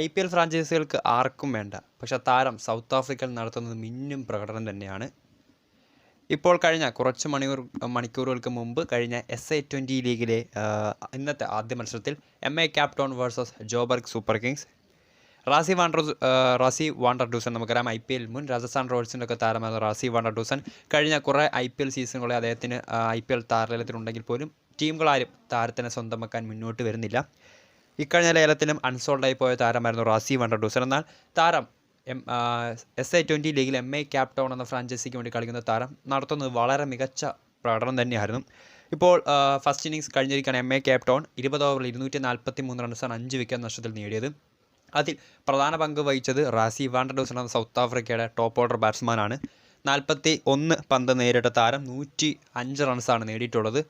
I P L ഫ്രാഞ്ചൈസികൾക്ക് ആർക്കും വേണ്ട. പക്ഷെ താരം സൗത്ത് ആഫ്രിക്കയിൽ നടത്തുന്നത് മിന്നും പ്രകടനം തന്നെയാണ്. ഇപ്പോൾ കഴിഞ്ഞ കുറച്ച് മണിക്കൂർ മണിക്കൂറുകൾക്ക് മുമ്പ് കഴിഞ്ഞ എസ് ഐ ട്വന്റി ലീഗിലെ ഇന്നത്തെ ആദ്യ മത്സരത്തിൽ M I Cape Town versus Joburg Super Kings Rassie van der Rassie van der Dussen നമുക്കറിയാം. ഐ പി എൽ മുൻ രാജസ്ഥാൻ റോയൽസിന്റെ ഒക്കെ താരമായ റാസി വാണ്ടർ ഡൂസൺ. കഴിഞ്ഞ കുറേ ഐ പി എൽ സീസണുകളെ അദ്ദേഹത്തിന് ഐ പി എൽ താരലത്തിലുണ്ടെങ്കിൽ പോലും ടീമുകളാരും താരത്തിനെ സ്വന്തമാക്കാൻ മുന്നോട്ട് വരുന്നില്ല. ഇക്കഴിഞ്ഞ ലേലത്തിലും അൺസോൾഡായി പോയ താരമായിരുന്നു റാസി വണ്ടർ ഡൂസർ എന്നാൽ താരം എം എസ് ഐ ട്വന്റി ലീഗിൽ എം എ ക്യാപ്റ്റൗൺ എന്ന ഫ്രാഞ്ചൈസിക്ക് വേണ്ടി കളിക്കുന്ന താരം നടത്തുന്നത് വളരെ മികച്ച പ്രകടനം തന്നെയായിരുന്നു. ഇപ്പോൾ ഫസ്റ്റ് ഇന്നിങ്സ് കഴിഞ്ഞിരിക്കുകയാണ് എം എ ക്യാപ്റ്റൗൺ ഇരുപത് ഓവറിൽ ഇരുന്നൂറ്റി നാൽപ്പത്തി മൂന്ന് റൺസാണ് അഞ്ച് വിക്കറ്റ് നഷ്ടത്തിൽ നേടിയത്. അതിൽ പ്രധാന പങ്ക് വഹിച്ചത് റാസി വാണ്ടർഡൂസൺ എന്ന സൗത്ത് ആഫ്രിക്കയുടെ ടോപ്പ് ഓർഡർ ബാറ്റ്സ്മാനാണ് നാൽപ്പത്തി ഒന്ന് പന്ത് നേരിട്ട താരം നൂറ്റി അഞ്ച് റൺസാണ് നേടിയിട്ടുള്ളത്.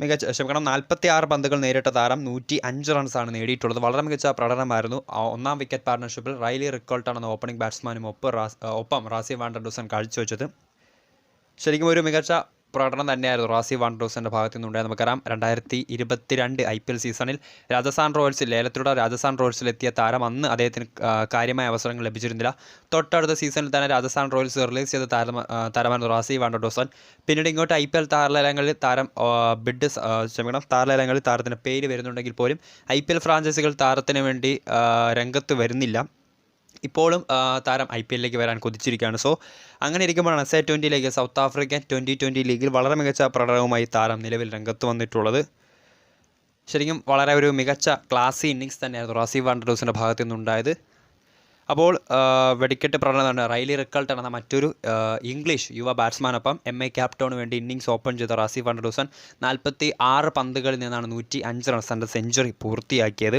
മികച്ച ക്ഷമിക്കണം നാൽപ്പത്തി ആറ് പന്തുകൾ നേരിട്ട താരം നൂറ്റി അഞ്ച് റൺസാണ് നേടിയിട്ടുള്ളത്. വളരെ മികച്ച പ്രകടനമായിരുന്നു. ഒന്നാം വിക്കറ്റ് പാർട്ണർഷിപ്പിൽ റൈലി റിക്കോൾട്ടാണ് ഓപ്പണിംഗ് ബാറ്റ്സ്മാനും ഒപ്പം റാസ് വാണ്ടർഡൂസൺ കാഴ്ചവെച്ചത്. ശരിക്കും ഒരു മികച്ച പ്രകടനം തന്നെയായിരുന്നു റാസി വാണ്ടോസിന്റെ ഭാഗത്തു നിന്നുണ്ടായത് നമുക്കറിയാം. രണ്ടായിരത്തി ഇരുപത്തിരണ്ട് ഐ പി എൽ സീസണിൽ രാജസ്ഥാൻ റോയൽസിൽ ലേലത്തിലൂടെ രാജസ്ഥാൻ റോയൽസിലെത്തിയ താരം അന്ന് അദ്ദേഹത്തിന് കാര്യമായ അവസരങ്ങൾ ലഭിച്ചിരുന്നില്ല. തൊട്ടടുത്ത സീസണിൽ തന്നെ രാജസ്ഥാൻ റോയൽസ് റിലീസ് ചെയ്ത താരം താരമായിരുന്നു റാസി വാണ്ടോസൺ പിന്നീട് ഇങ്ങോട്ട് ഐ പി എൽ താരലേലങ്ങളിൽ താരം ബിഡ് ക്ഷമിക്കണം താരലേലങ്ങളിൽ താരത്തിന് പേര് വരുന്നുണ്ടെങ്കിൽ പോലും ഐ പി എൽ ഫ്രാഞ്ചൈസികൾ താരത്തിന് വേണ്ടി രംഗത്ത് വരുന്നില്ല. ഇപ്പോഴും താരം ഐ പി എല്ലിലേക്ക് വരാൻ കൊതിച്ചിരിക്കുകയാണ്. സോ അങ്ങനെ ഇരിക്കുമ്പോഴാണ് S I league South African twenty twenty ലീഗിൽ വളരെ മികച്ച പ്രകടനവുമായി താരം നിലവിൽ രംഗത്ത് വന്നിട്ടുള്ളത്. ശരിക്കും വളരെ ഒരു മികച്ച ക്ലാസി ഇന്നിങ്സ് തന്നെയായിരുന്നു റാസി വാണ്ടഡോസിന്റെ ഭാഗത്തു നിന്നുണ്ടായത് അപ്പോൾ വെടിക്കെട്ട് പ്രകടനം റൈലി റിക്കൾട്ട് എന്ന മറ്റൊരു ഇംഗ്ലീഷ് യുവ ബാറ്റ്സ്മാനൊപ്പം എം എ ക്യാപ്റ്റോണ് വേണ്ടി ഇന്നിങ്സ് ഓപ്പൺ ചെയ്ത റാസി വാണ്ടഡോസൺ നാൽപ്പത്തി ആറ് പന്തുകളിൽ നിന്നാണ് നൂറ്റി അഞ്ച് റൺസിന്റെ സെഞ്ചുറി പൂർത്തിയാക്കിയത്.